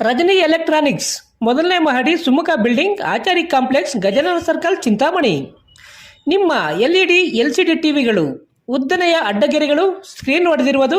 Rajani electronics. ಮೊದಲನೇ ಮಹಡಿ Sumukha building, Achari complex Gajanana circle, Chintamani. ನಿಮ್ಮ ಎಲ್ಇಡಿ, ಎಲ್ಸಿಡಿ ಟಿವಿಗಳು, ಉದ್ದನೆಯ ಅಡ್ಡಗೆರೆಗಳು, ಸ್ಕ್ರೀನ್ ಹೊಡೆದಿರುವುದು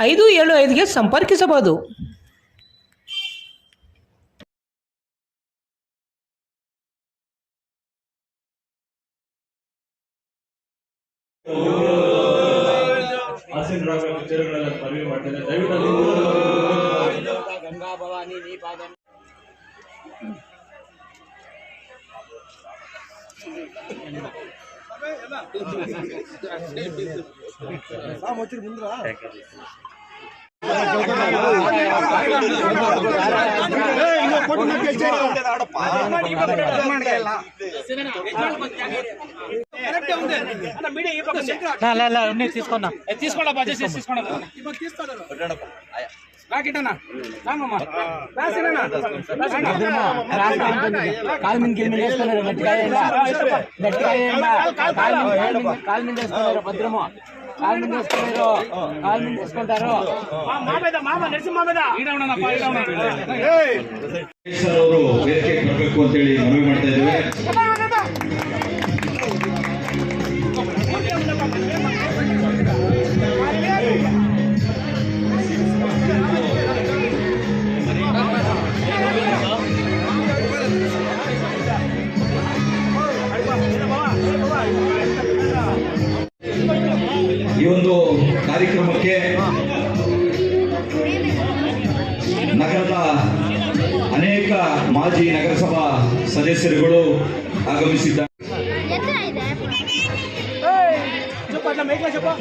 ಐದು ಏಳು ಐದುಗೆ ಸಂಪರ್ಕಿಸಬಹುದು ಆಸೀನರಾಗಬೇಕು తీసుకున్నా తీసుకోండి బడ్జెట్ తీసుకోండి రాకిటనా రామమ్మ రాసినా భద్రమో కాలు మీద వేసుకున్నారు కాలు మీద వేసుకుంటారు ಸರ್ ಅವರು ವೇದಿಕೆಗೆ ಬರಬೇಕು ಅಂತೇಳಿ ಮನವಿ ಮಾಡ್ತಾ ಇದ್ದೇವೆ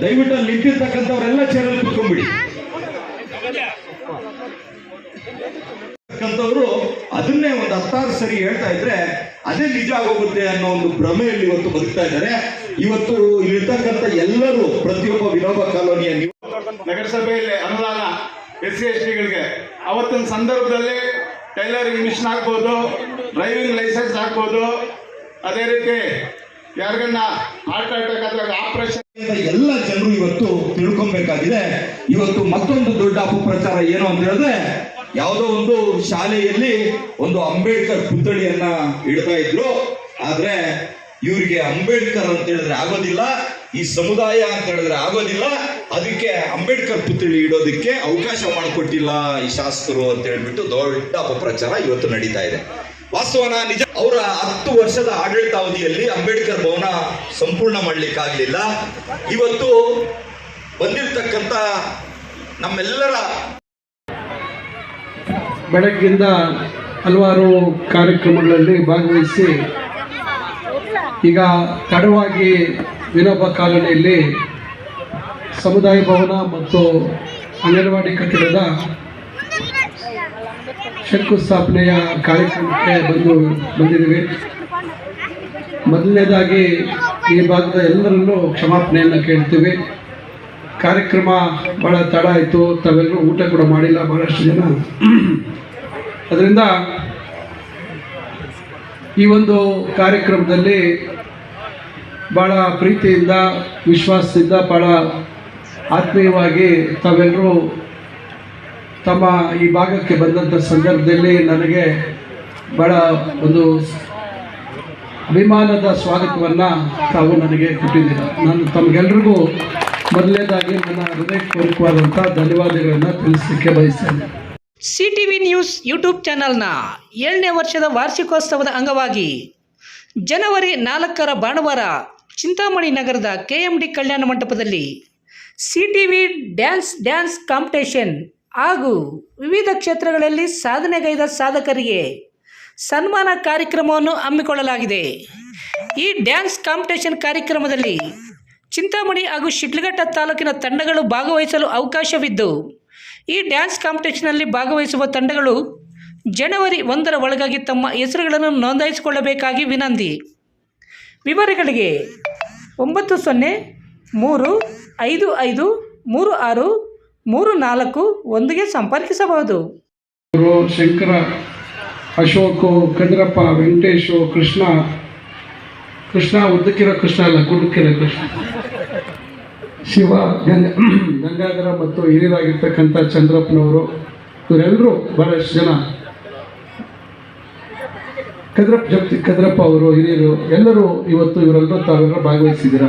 ದಯವಿಟ್ಟು ಅಲ್ಲಿ ನಿಂತಿರ್ತಕ್ಕಂಥವರೆಲ್ಲ ಚೇರಲ್ಲಿ ಕುತ್ಕೊಂಡ್ಬಿಡಿ. ಅಂತವ್ರು ಅದನ್ನೇ ಒಂದು ಹತ್ತಾರು ಸರಿ ಹೇಳ್ತಾ ಇದ್ರೆ ಅದೇ ನಿಜ ಆಗೋಗುತ್ತೆ ಅನ್ನೋ ಒಂದು ಭ್ರಮೆಯಲ್ಲಿ ಇವತ್ತು ಬದುಕ್ತಾ ಇದ್ದಾರೆ. ಇವತ್ತು ಇಲ್ಲಿರ್ತಕ್ಕಂಥ ಎಲ್ಲರೂ ಪ್ರತಿಯೊಬ್ಬ ವಿನೋಬ ಕಾಲೋನಿಯ ನೀವು. ನಗರಸಭೆಯಲ್ಲಿ ಅನುದಾನ ಎಸ್ ಸಿ ಎಸ್ ಟಿಗಳಿಗೆ ಅವತ್ತಿನ ಸಂದರ್ಭದಲ್ಲಿ ಟೈಲರಿಂಗ್ ಮಿಷನ್ ಹಾಕ್ಬೋದು ಡ್ರೈವಿಂಗ್ ಲೈಸೆನ್ಸ್ ಹಾಕ್ಬೋದು. ಅದೇ ರೀತಿ ಯಾರಿಗನ್ನ ಹಾರ್ಟ್ ಅಟ್ಯಾಕ್ ಆದಾಗ ಆಪರೇಷನ್ ಎಲ್ಲ ಜನರು ಇವತ್ತು ತಿಳ್ಕೊಬೇಕಾಗಿದೆ. ಇವತ್ತು ಮತ್ತೊಂದು ದೊಡ್ಡ ಅಪಪ್ರಚಾರ ಏನು ಅಂತ ಹೇಳಿದ್ರೆ, ಯಾವುದೋ ಒಂದು ಶಾಲೆಯಲ್ಲಿ ಒಂದು ಅಂಬೇಡ್ಕರ್ ಪುತ್ಥಳಿಯನ್ನ ಇಡ್ತಾ ಇದ್ರು. ಆದ್ರೆ ಇವರಿಗೆ ಅಂಬೇಡ್ಕರ್ ಅಂತ ಹೇಳಿದ್ರೆ ಆಗೋದಿಲ್ಲ, ಈ ಸಮುದಾಯ ಅಂತ ಹೇಳಿದ್ರೆ ಆಗೋದಿಲ್ಲ. ಅದಕ್ಕೆ ಅಂಬೇಡ್ಕರ್ ಪುತ್ಥಳಿ ಇಡೋದಕ್ಕೆ ಅವಕಾಶ ಮಾಡಿಕೊಟ್ಟಿಲ್ಲ ಈ ಶಾಸಕರು ಅಂತ ಹೇಳ್ಬಿಟ್ಟು ದೊಡ್ಡ ಅಪಪ್ರಚಾರ ಇವತ್ತು ನಡೀತಾ ಇದೆ. ವಾಸ್ತವನ ನಿಜ. ಅವರ ಹತ್ತು ವರ್ಷದ ಆಡಳಿತಾವಧಿಯಲ್ಲಿ ಅಂಬೇಡ್ಕರ್ ಭವನ ಸಂಪೂರ್ಣ ಮಾಡಲಿಕ್ಕಾಗಲಿಲ್ಲ. ಇವತ್ತು ಬಂದಿರತಕ್ಕಂತ ನಮ್ಮೆಲ್ಲರ ಬೆಳಗ್ಗಿಂದ ಹಲವಾರು ಕಾರ್ಯಕ್ರಮಗಳಲ್ಲಿ ಭಾಗವಹಿಸಿ, ಈಗ ತಡವಾಗಿ ವಿನೋಬ ಕಾಲೋನಿಯಲ್ಲಿ ಸಮುದಾಯ ಭವನ ಮತ್ತು ಅಂಗನವಾಡಿ ಕಟ್ಟಡದ ಶಂಕುಸ್ಥಾಪನೆಯ ಕಾರ್ಯಕ್ರಮಕ್ಕೆ ಬಂದು ಬಂದಿದ್ದೀವಿ. ಮೊದಲನೇದಾಗಿ ಈ ಭಾಗದ ಎಲ್ಲರಲ್ಲೂ ಕ್ಷಮಾಪಣೆಯನ್ನು ಕೇಳ್ತೀವಿ. ಕಾರ್ಯಕ್ರಮ ಭಾಳ ತಡ ಆಯಿತು, ತಾವೆಲ್ಲರೂ ಊಟ ಕೂಡ ಮಾಡಿಲ್ಲ ಭಾಳಷ್ಟು ಜನ. ಅದರಿಂದ ಈ ಒಂದು ಕಾರ್ಯಕ್ರಮದಲ್ಲಿ ಭಾಳ ಪ್ರೀತಿಯಿಂದ, ವಿಶ್ವಾಸದಿಂದ ಭಾಳ ಆತ್ಮೀಯವಾಗಿ ತಾವೆಲ್ಲರೂ ತಮ್ಮ ಈ ಭಾಗಕ್ಕೆ ಬಂದಂಥ ಸಂದರ್ಭದಲ್ಲಿ ನನಗೆ ಬಹಳ ಒಂದು ಅಭಿಮಾನದ ಸ್ವಾಗತವನ್ನು ತಾವು ನನಗೆ ಕೊಟ್ಟಿದ್ದೀರ. ನಾನು ತಮಗೆಲ್ರಿಗೂ ಮೊದಲನೇದಾಗಿ ನನ್ನ ಹೃದಯಪೂರ್ವಕವಾದಂಥ ಧನ್ಯವಾದಗಳನ್ನು ತಿಳಿಸಲಿಕ್ಕೆ ಬಯಸ್ತೇನೆ. C T V news YouTube ಚಾನಲ್ನ ಏಳನೇ ವರ್ಷದ ವಾರ್ಷಿಕೋತ್ಸವದ ಅಂಗವಾಗಿ ಜನವರಿ ನಾಲ್ಕರ ಭಾನುವಾರ ಚಿಂತಾಮಣಿ ನಗರದ ಕೆ ಎಂ ಡಿ ಕಲ್ಯಾಣ ಮಂಟಪದಲ್ಲಿ C T V dance dance competition ಹಾಗೂ ವಿವಿಧ ಕ್ಷೇತ್ರಗಳಲ್ಲಿ ಸಾಧನೆಗೈದ ಸಾಧಕರಿಗೆ ಸನ್ಮಾನ ಕಾರ್ಯಕ್ರಮವನ್ನು ಹಮ್ಮಿಕೊಳ್ಳಲಾಗಿದೆ. ಈ ಡ್ಯಾನ್ಸ್ ಕಾಂಪಿಟೇಷನ್ ಕಾರ್ಯಕ್ರಮದಲ್ಲಿ ಚಿಂತಾಮಣಿ ಹಾಗೂ ಶಿಡ್ಲಘಟ್ಟ ತಾಲೂಕಿನ ತಂಡಗಳು ಭಾಗವಹಿಸಲು ಅವಕಾಶವಿದ್ದು, ಈ ಡ್ಯಾನ್ಸ್ ಕಾಂಪಿಟೇಷನಲ್ಲಿ ಭಾಗವಹಿಸುವ ತಂಡಗಳು ಜನವರಿ ಒಂದರ ಒಳಗಾಗಿ ತಮ್ಮ ಹೆಸರುಗಳನ್ನು ನೋಂದಾಯಿಸಿಕೊಳ್ಳಬೇಕಾಗಿ ವಿನಂತಿ. ವಿವರಗಳಿಗೆ ಒಂಬತ್ತು ಸೊನ್ನೆ ಮೂರು ಐದು ಐದು ಮೂರು ಆರು ಮೂರು ನಾಲ್ಕು ಒಂದಿಗೆ ಸಂಪರ್ಕಿಸಬಹುದು. ಶಂಕರ, ಅಶೋಕು ಕದ್ರಪ್ಪ ವೆಂಕಟೇಶು, ಕೃಷ್ಣ ಕೃಷ್ಣ ಉದ್ದಕ್ಕಿರೋ ಕೃಷ್ಣ ಅಲ್ಲ, ಗುಡ್ಡಕ್ಕಿರೋ ಕೃಷ್ಣ. ಶಿವ, ಗಂಗ, ಗಂಗಾಧರ ಮತ್ತು ಹಿರಿಯರಾಗಿರ್ತಕ್ಕಂಥ ಚಂದ್ರಪ್ಪನವರು, ಇವರೆಲ್ಲರೂ ಬಹಳಷ್ಟು ಜನ. ಕದ್ರಪ್ಪ ಜಪ್ತಿ ಕದ್ರಪ್ಪ ಅವರು ಹಿರಿಯರು, ಎಲ್ಲರೂ ಇವತ್ತು ಇವರೆಲ್ಲರೂ ತಾವೆಲ್ಲರೂ ಭಾಗವಹಿಸಿದ್ದೀರ?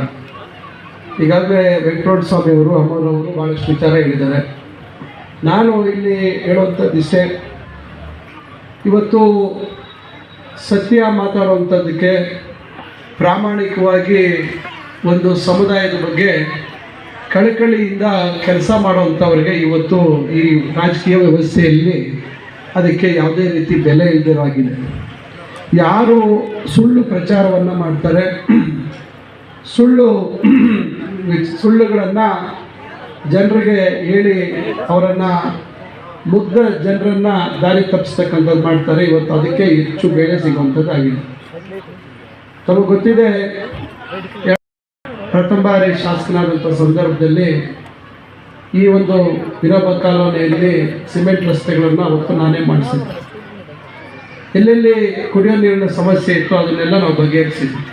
ಈಗಾಗಲೇ ವೆಂಕಟರಮಣ ಸ್ವಾಮಿ ಅವರು ಅಮ್ಮನವರು ಭಾಳಷ್ಟು ವಿಚಾರ ಹೇಳಿದ್ದಾರೆ. ನಾನು ಇಲ್ಲಿ ಹೇಳುವಂಥದ್ದು ದಿಸೆ ಇವತ್ತು ಸತ್ಯ ಮಾತಾಡುವಂಥದ್ದಕ್ಕೆ ಪ್ರಾಮಾಣಿಕವಾಗಿ ಒಂದು ಸಮುದಾಯದ ಬಗ್ಗೆ ಕಳಕಳಿಯಿಂದ ಕೆಲಸ ಮಾಡುವಂಥವ್ರಿಗೆ ಇವತ್ತು ಈ ರಾಜಕೀಯ ವ್ಯವಸ್ಥೆಯಲ್ಲಿ ಅದಕ್ಕೆ ಯಾವುದೇ ರೀತಿ ಬೆಲೆ ಇಲ್ಲದಾಗಿದೆ ಯಾರು ಸುಳ್ಳು ಪ್ರಚಾರವನ್ನು ಮಾಡ್ತಾರೆ, ಸುಳ್ಳು ಸುಳ್ಳುಗಳನ್ನು ಜನರಿಗೆ ಹೇಳಿ ಅವರನ್ನು ಮುಗ್ಧ ಜನರನ್ನ ದಾರಿ ತಪ್ಪಿಸ್ತಕ್ಕಂಥದ್ದು ಮಾಡ್ತಾರೆ. ಇವತ್ತು ಅದಕ್ಕೆ ಹೆಚ್ಚು ಬೇಗ ಸಿಗುವಂಥದ್ದಾಗಿದೆ. ತಮಗೆ ಗೊತ್ತಿದೆ ಪ್ರಥಮ ಬಾರಿ ಶಾಸಕನಾದಂಥ ಸಂದರ್ಭದಲ್ಲಿ ಈ ಒಂದು ವಿರೋಧ ಕಾಲೋನಿಯಲ್ಲಿ ಸಿಮೆಂಟ್ ರಸ್ತೆಗಳನ್ನು ಅವತ್ತು ನಾನೇ ಮಾಡಿಸಿದ್ದೆ ಎಲ್ಲೆಲ್ಲಿ ಕುಡಿಯೋ ನೀರಿನ ಸಮಸ್ಯೆ ಇತ್ತು ಅದನ್ನೆಲ್ಲ ನಾವು ಬಗೆಹರಿಸಿದ್ವಿ.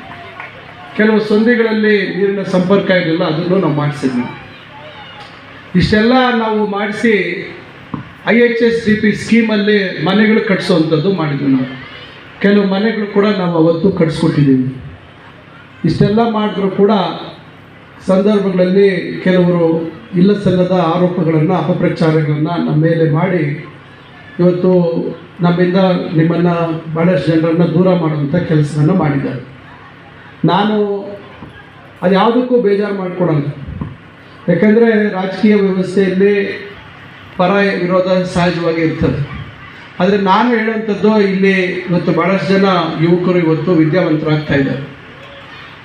ಕೆಲವು ಸಂಧಿಗಳಲ್ಲಿ ನೀರಿನ ಸಂಪರ್ಕ ಇರಲಿಲ್ಲ ಅದನ್ನು ನಾವು ಮಾಡಿಸಿದ್ವಿ. ಇಷ್ಟೆಲ್ಲ ನಾವು ಮಾಡಿಸಿ I H S C P ಸ್ಕೀಮಲ್ಲಿ ಮನೆಗಳು ಕಟ್ಟಿಸುವಂಥದ್ದು ಮಾಡಿದ್ವಿ ನಾವು. ಕೆಲವು ಮನೆಗಳು ಕೂಡ ನಾವು ಅವತ್ತು ಕಟ್ಸ್ಕೊಟ್ಟಿದ್ದೀವಿ. ಇಷ್ಟೆಲ್ಲ ಮಾಡಿದ್ರು ಕೂಡ ಸಂದರ್ಭಗಳಲ್ಲಿ ಕೆಲವರು ಇಲ್ಲ ಸಲ್ಲದ ಆರೋಪಗಳನ್ನು, ಅಪಪ್ರಚಾರಗಳನ್ನು ನಮ್ಮ ಮೇಲೆ ಮಾಡಿ ಇವತ್ತು ನಮ್ಮಿಂದ ನಿಮ್ಮನ್ನು ಭಾಳಷ್ಟು ಜನರನ್ನು ದೂರ ಮಾಡುವಂಥ ಕೆಲಸವನ್ನು ಮಾಡಿದ್ದಾರೆ. ನಾನು ಅದು ಯಾವುದಕ್ಕೂ ಬೇಜಾರು ಮಾಡಿಕೊಡಲ್ಲ. ಯಾಕಂದರೆ ರಾಜಕೀಯ ವ್ಯವಸ್ಥೆಯಲ್ಲಿ ಪರ ವಿರೋಧ ಸಹಜವಾಗಿ ಇರ್ತದೆ. ಆದರೆ ನಾನು ಹೇಳುವಂಥದ್ದು ಇಲ್ಲಿ ಇವತ್ತು ಭಾಳಷ್ಟು ಜನ ಯುವಕರು ಇವತ್ತು ವಿದ್ಯಾವಂತರಾಗ್ತಾ ಇದ್ದಾರೆ.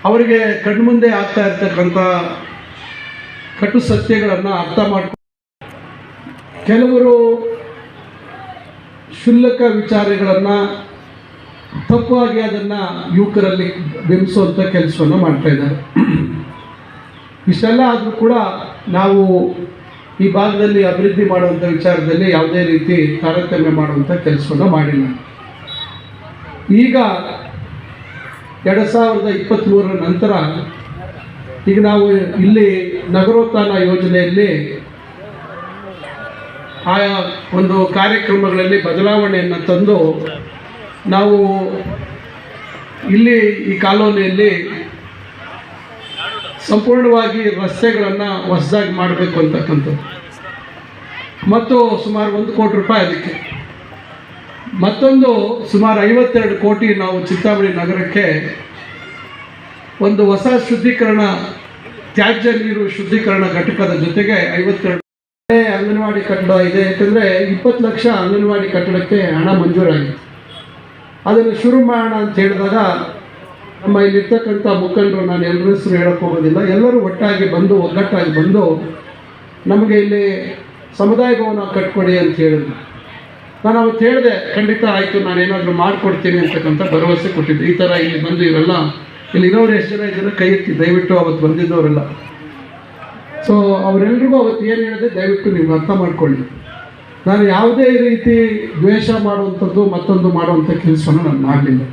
ಅವರಿಗೆ ಕಣ್ಮುಂದೆ ಆಗ್ತಾ ಇರ್ತಕ್ಕಂಥ ಕಟು ಸತ್ಯಗಳನ್ನು ಅರ್ಥ ಮಾಡ್ಕೊ ಕೆಲವರು ಕ್ಷುಲ್ಲಕ ವಿಚಾರಗಳನ್ನು ತಪ್ಪಾಗಿ ಅದನ್ನು ಯುವಕರಲ್ಲಿ ಬಿಂಬಿಸುವಂಥ ಕೆಲಸವನ್ನು ಮಾಡ್ತಾ ಇದ್ದಾರೆ. ಇಷ್ಟೆಲ್ಲ ಆದರೂ ಕೂಡ ನಾವು ಈ ಭಾಗದಲ್ಲಿ ಅಭಿವೃದ್ಧಿ ಮಾಡುವಂಥ ವಿಚಾರದಲ್ಲಿ ಯಾವುದೇ ರೀತಿ ತಾರತಮ್ಯ ಮಾಡುವಂಥ ಕೆಲಸವನ್ನು ಮಾಡಿಲ್ಲ. ಈಗ ಎರಡು ಸಾವಿರದ ಇಪ್ಪತ್ತ್ಮೂರರ ನಂತರ ಈಗ ನಾವು ಇಲ್ಲಿ ನಗರೋತ್ಥಾನ ಯೋಜನೆಯಲ್ಲಿ ಆಯಾ ಒಂದು ಕಾರ್ಯಕ್ರಮಗಳಲ್ಲಿ ಬದಲಾವಣೆಯನ್ನು ತಂದು ನಾವು ಇಲ್ಲಿ ಈ ಕಾಲೋನಿಯಲ್ಲಿ ಸಂಪೂರ್ಣವಾಗಿ ರಸ್ತೆಗಳನ್ನು ಹೊಸದಾಗಿ ಮಾಡಬೇಕು ಅಂತಕ್ಕಂಥದ್ದು. ಮತ್ತು ಸುಮಾರು ಒಂದು ಕೋಟಿ ರೂಪಾಯಿ ಅದಕ್ಕೆ. ಮತ್ತೊಂದು ಸುಮಾರು ಐವತ್ತೆರಡು ಕೋಟಿ ನಾವು ಚಿಂತಾಮಣಿ ನಗರಕ್ಕೆ ಒಂದು ಹೊಸ ಶುದ್ಧೀಕರಣ, ತ್ಯಾಜ್ಯ ನೀರು ಶುದ್ಧೀಕರಣ ಘಟಕದ ಜೊತೆಗೆ ಐವತ್ತೆರಡು ಅಂಗನವಾಡಿ ಕಟ್ಟಡ ಇದೆ. ಯಾಕಂದರೆ ಇಪ್ಪತ್ತು ಲಕ್ಷ ಅಂಗನವಾಡಿ ಕಟ್ಟಡಕ್ಕೆ ಹಣ ಮಂಜೂರಾಗಿದೆ. ಅದನ್ನು ಶುರು ಮಾಡೋಣ ಅಂತ ಹೇಳಿದಾಗ ನಮ್ಮ ಇಲ್ಲಿರ್ತಕ್ಕಂಥ ಮುಖಂಡರು, ನಾನು ಎಲ್ಲರ ಹೆಸರು ಹೇಳಕ್ಕೆ ಹೋಗೋದಿಲ್ಲ. ಎಲ್ಲರೂ ಒಟ್ಟಾಗಿ ಬಂದು, ಒಗ್ಗಟ್ಟಾಗಿ ಬಂದು ನಮಗೆ ಇಲ್ಲಿ ಸಮುದಾಯ ಭವನ ಕಟ್ಕೊಡಿ ಅಂತ ಹೇಳಿದ್ರು. ನಾನು ಅವತ್ತು ಹೇಳಿದೆ, ಖಂಡಿತ ಆಯಿತು, ನಾನು ಏನಾದರೂ ಮಾಡಿಕೊಡ್ತೀನಿ ಅಂತಕ್ಕಂಥ ಭರವಸೆ ಕೊಟ್ಟಿದ್ದೆ. ಈ ಥರ ಇಲ್ಲಿ ಬಂದು ಇವೆಲ್ಲ ಇಲ್ಲಿ ಇರೋರು ಎಷ್ಟು ಜನ ಇದ್ದಾರೆ, ಕೈ ಎತ್ತಿ, ದಯವಿಟ್ಟು ಅವತ್ತು ಬಂದಿದ್ದವರೆಲ್ಲ. ಸೊ ಅವರೆಲ್ರಿಗೂ ಅವತ್ತು ಏನು ಹೇಳಿದೆ, ದಯವಿಟ್ಟು ನೀವು ಅರ್ಥ ಮಾಡ್ಕೊಳ್ಳಿ. ನಾನು ಯಾವುದೇ ರೀತಿ ದ್ವೇಷ ಮಾಡುವಂಥದ್ದು ಮತ್ತೊಂದು ಮಾಡುವಂಥ ಕೆಲಸವನ್ನು ನಾನು ಮಾಡಲಿಲ್ಲ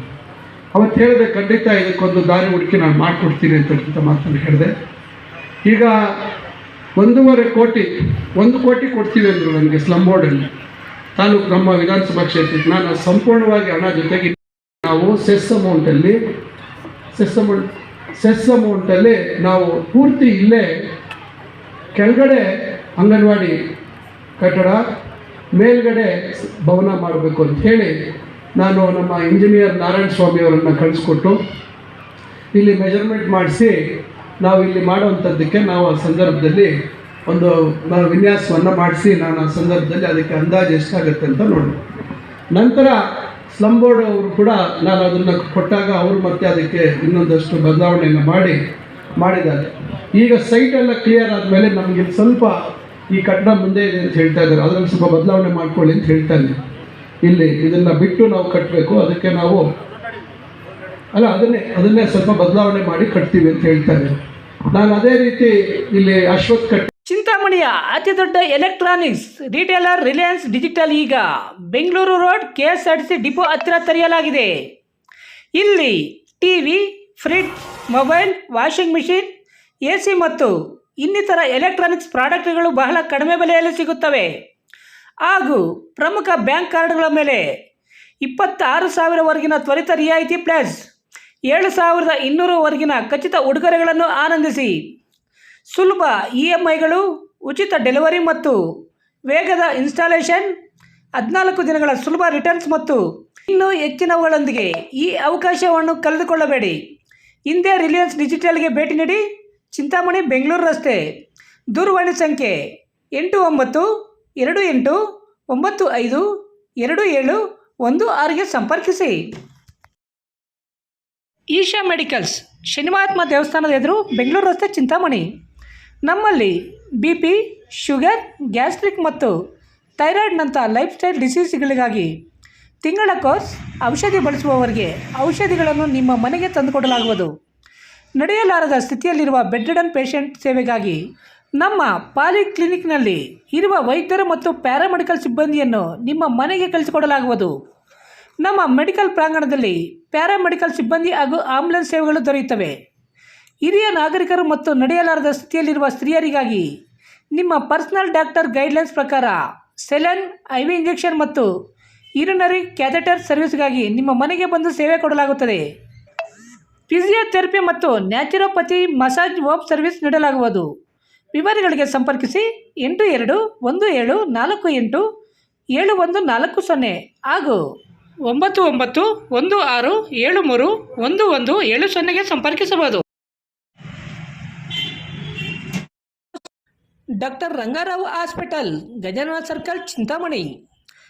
ಅವತ್ತು ಹೇಳಿದೆ, ಖಂಡಿತ ಇದಕ್ಕೊಂದು ದಾರಿ ಹುಡುಕಿ ನಾನು ಮಾಡಿಕೊಡ್ತೀನಿ ಅಂತಕ್ಕಂಥ ಮಾತನ್ನು ಹೇಳಿದೆ. ಈಗ ಒಂದೂವರೆ ಕೋಟಿ, ಒಂದು ಕೋಟಿ ಕೊಡ್ತೀವಿ ಅಂದರು ನನಗೆ ಸ್ಲಮ್ ಬೋರ್ಡಲ್ಲಿ ತಾಲೂಕು ನಮ್ಮ ವಿಧಾನಸಭಾ ಕ್ಷೇತ್ರಕ್ಕೆ ನಾನು ಸಂಪೂರ್ಣವಾಗಿ ಹಣ ಜೊತೆಗೆ ನಾವು ಸೆಸ್ ಅಮೌಂಟಲ್ಲಿ ಸೆಸ್ ಅಮೌಂಟ್ ಸೆಸ್ ಅಮೌಂಟಲ್ಲಿ ನಾವು ಪೂರ್ತಿ ಇಲ್ಲೇ ಕೆಳಗಡೆ ಅಂಗನವಾಡಿ ಕಟ್ಟಡ ಮೇಲ್ಗಡೆ ಭವನ ಮಾಡಬೇಕು ಅಂತ ಹೇಳಿ ನಾನು ನಮ್ಮ ಇಂಜಿನಿಯರ್ ನಾರಾಯಣ ಸ್ವಾಮಿ ಅವರನ್ನು ಕಳಿಸ್ಕೊಟ್ಟು ಇಲ್ಲಿ ಮೆಜರ್ಮೆಂಟ್ ಮಾಡಿಸಿ ನಾವು ಇಲ್ಲಿ ಮಾಡುವಂಥದ್ದಕ್ಕೆ ನಾವು ಆ ಸಂದರ್ಭದಲ್ಲಿ ಒಂದು ನಾವು ವಿನ್ಯಾಸವನ್ನು ಮಾಡಿಸಿ ನಾನು ಆ ಸಂದರ್ಭದಲ್ಲಿ ಅದಕ್ಕೆ ಅಂದಾಜು ಎಷ್ಟಾಗುತ್ತೆ ಅಂತ ನೋಡಿ ನಂತರ ಸ್ಲಮ್ ಬೋರ್ಡ್ ಅವರು ಕೂಡ ನಾನು ಅದನ್ನು ಕೊಟ್ಟಾಗ ಅವರು ಮತ್ತೆ ಅದಕ್ಕೆ ಇನ್ನೊಂದಷ್ಟು ಬದಲಾವಣೆಯನ್ನು ಮಾಡಿ ಮಾಡಿದ್ದಾರೆ. ಈಗ ಸೈಟ್ ಎಲ್ಲ ಕ್ಲಿಯರ್ ಆದಮೇಲೆ ನಮಗೆ ಸ್ವಲ್ಪ ಈ ಕಟ್ಟಡ ಮುಂದೆ ಇದೆ ಅಂತ ಹೇಳ್ತಾ ಇದ್ದಾರೆ. ಅದರಲ್ಲಿ ಸ್ವಲ್ಪ ಬದಲಾವಣೆ ಮಾಡ್ಕೊಳ್ಳಿ ಅಂತ ಹೇಳ್ತಾ ಇದ್ದೆ ಇಲ್ಲಿ ಇದನ್ನು ಬಿಟ್ಟು ನಾವು ಕಟ್ಟಬೇಕು ಅದಕ್ಕೆ ನಾವು ಅಲ್ಲ, ಅದನ್ನೇ ಅದನ್ನೇ ಸ್ವಲ್ಪ ಬದಲಾವಣೆ ಮಾಡಿ ಕಟ್ತೀವಿ ಅಂತ ಹೇಳ್ತಾ ಇದ್ದಾರೆ. ನಾನು ಅದೇ ರೀತಿ ಇಲ್ಲಿ ಅಶ್ವಥ್ ಕಟ್ಟ ಚಿಂತಾಮಣಿಯ ಅತಿ ದೊಡ್ಡ ಎಲೆಕ್ಟ್ರಾನಿಕ್ಸ್ ರಿಟೇಲರ್ ರಿಲಯನ್ಸ್ ಡಿಜಿಟಲ್ ಈಗ Bengaluru road K S R C depot ಹತ್ತಿರ ತೆರೆಯಲಾಗಿದೆ. ಇಲ್ಲಿ TV, fridge, mobile, washing machine A C ಮತ್ತು ಇನ್ನಿತರ ಎಲೆಕ್ಟ್ರಾನಿಕ್ಸ್ ಪ್ರಾಡಕ್ಟ್ಗಳು ಬಹಳ ಕಡಿಮೆ ಬೆಲೆಯಲ್ಲಿ ಸಿಗುತ್ತವೆ. ಹಾಗೂ ಪ್ರಮುಖ ಬ್ಯಾಂಕ್ ಕಾರ್ಡ್ಗಳ ಮೇಲೆ ಇಪ್ಪತ್ತಾರು ಸಾವಿರವರೆಗಿನ ತ್ವರಿತ ರಿಯಾಯಿತಿ ಪ್ಲಸ್, ಏಳು ಸಾವಿರದ ಇನ್ನೂರವರೆಗಿನ ಖಚಿತ ಉಡುಗೊರೆಗಳನ್ನು ಆನಂದಿಸಿ. ಸುಲಭ ಇ ಎಂ ಐಗಳು ಉಚಿತ ಡೆಲಿವರಿ ಮತ್ತು ವೇಗದ ಇನ್ಸ್ಟಾಲೇಷನ್ ಹದಿನಾಲ್ಕು ದಿನಗಳ ಸುಲಭ ರಿಟರ್ನ್ಸ್ ಮತ್ತು ಇನ್ನೂ ಹೆಚ್ಚಿನವುಗಳೊಂದಿಗೆ ಈ ಅವಕಾಶವನ್ನು ಕಳೆದುಕೊಳ್ಳಬೇಡಿ. ಹಿಂದೆ ರಿಲಯನ್ಸ್ ಡಿಜಿಟಲ್ಗೆ ಭೇಟಿ ನೀಡಿ. ಚಿಂತಾಮಣಿ ಬೆಂಗಳೂರು ರಸ್ತೆ ದೂರವಾಣಿ ಸಂಖ್ಯೆ ಎಂಟು ಒಂಬತ್ತು, ಎರಡು ಎಂಟು, ಒಂಬತ್ತು ಐದು, ಎರಡು ಏಳು, ಒಂದು ಆರಿಗೆ ಸಂಪರ್ಕಿಸಿ. ಈಶಾ ಮೆಡಿಕಲ್ಸ್ ಶನಿಮಹಾತ್ಮ ದೇವಸ್ಥಾನದ ಎದುರು ಬೆಂಗಳೂರು ರಸ್ತೆ ಚಿಂತಾಮಣಿ. ನಮ್ಮಲ್ಲಿ ಬಿ ಪಿ, ಶುಗರ್, ಗ್ಯಾಸ್ಟ್ರಿಕ್ ಮತ್ತು ಥೈರಾಯ್ಡ್ನಂಥ ಲೈಫ್ ಸ್ಟೈಲ್ ಡಿಸೀಸ್ಗಳಿಗಾಗಿ ತಿಂಗಳ ಕೋರ್ಸ್ ಔಷಧಿ ಬಳಸುವವರಿಗೆ ಔಷಧಿಗಳನ್ನು ನಿಮ್ಮ ಮನೆಗೆ ತಂದುಕೊಡಲಾಗುವುದು. ನಡೆಯಲಾರದ ಸ್ಥಿತಿಯಲ್ಲಿರುವ ಬೆಡ್ರಿಡನ್ ಪೇಷಂಟ್ ಸೇವೆಗಾಗಿ ನಮ್ಮ ಪಾಲಿ ಕ್ಲಿನಿಕ್ನಲ್ಲಿ ಇರುವ ವೈದ್ಯರು ಮತ್ತು ಪ್ಯಾರಾಮೆಡಿಕಲ್ ಸಿಬ್ಬಂದಿಯನ್ನು ನಿಮ್ಮ ಮನೆಗೆ ಕಳಿಸಿಕೊಡಲಾಗುವುದು. ನಮ್ಮ ಮೆಡಿಕಲ್ ಪ್ರಾಂಗಣದಲ್ಲಿ ಪ್ಯಾರಾಮೆಡಿಕಲ್ ಸಿಬ್ಬಂದಿ ಹಾಗೂ ಆಂಬ್ಯುಲೆನ್ಸ್ ಸೇವೆಗಳು ದೊರೆಯುತ್ತವೆ. ಹಿರಿಯ ನಾಗರಿಕರು ಮತ್ತು ನಡೆಯಲಾರದ ಸ್ಥಿತಿಯಲ್ಲಿರುವ ಸ್ತ್ರೀಯರಿಗಾಗಿ ನಿಮ್ಮ ಪರ್ಸನಲ್ ಡಾಕ್ಟರ್ ಗೈಡ್ಲೈನ್ಸ್ ಪ್ರಕಾರ ಸೆಲೆನ್, ಐ ಇಂಜೆಕ್ಷನ್ ಮತ್ತು ಯೂರಿನರಿ ಕ್ಯಾಥೆಟರ್ ಸರ್ವಿಸ್ಗಾಗಿ ನಿಮ್ಮ ಮನೆಗೆ ಬಂದು ಸೇವೆ ಕೊಡಲಾಗುತ್ತದೆ. ಫಿಸಿಯೋಥೆರಪಿ ಮತ್ತು ನ್ಯಾಚುರೋಪತಿ ಮಸಾಜ್ ಹೋಮ್ ಸರ್ವಿಸ್ ನೀಡಲಾಗುವುದು. ವಿವರಗಳಿಗೆ ಸಂಪರ್ಕಿಸಿ ಎಂಟು ಎರಡು ಒಂದು ಏಳು ನಾಲ್ಕು ಎಂಟು ಏಳು ಒಂದು ನಾಲ್ಕು ಸೊನ್ನೆ ಹಾಗೂ ಒಂಬತ್ತು ಒಂಬತ್ತು ಒಂದು ಆರು ಏಳು ಮೂರು ಒಂದು ಒಂದು ಏಳು ಸೊನ್ನೆಗೆ ಸಂಪರ್ಕಿಸಬಹುದು. Doctor Rangarao hospital, Gajanana circle, Chintamani.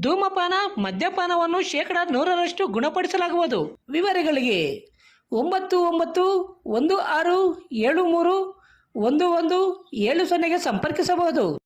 ಧೂಮಪಾನ, ಮದ್ಯಪಾನವನ್ನು ಶೇಕಡ ನೂರರಷ್ಟು ಗುಣಪಡಿಸಲಾಗುವುದು. ವಿವರಗಳಿಗೆ ಒಂಬತ್ತು ಒಂಬತ್ತು ಒಂದು ಆರು ಏಳು ಮೂರು ಒಂದು ಒಂದು ಏಳು ಸೊನ್ನೆಗೆ ಸಂಪರ್ಕಿಸಬಹುದು.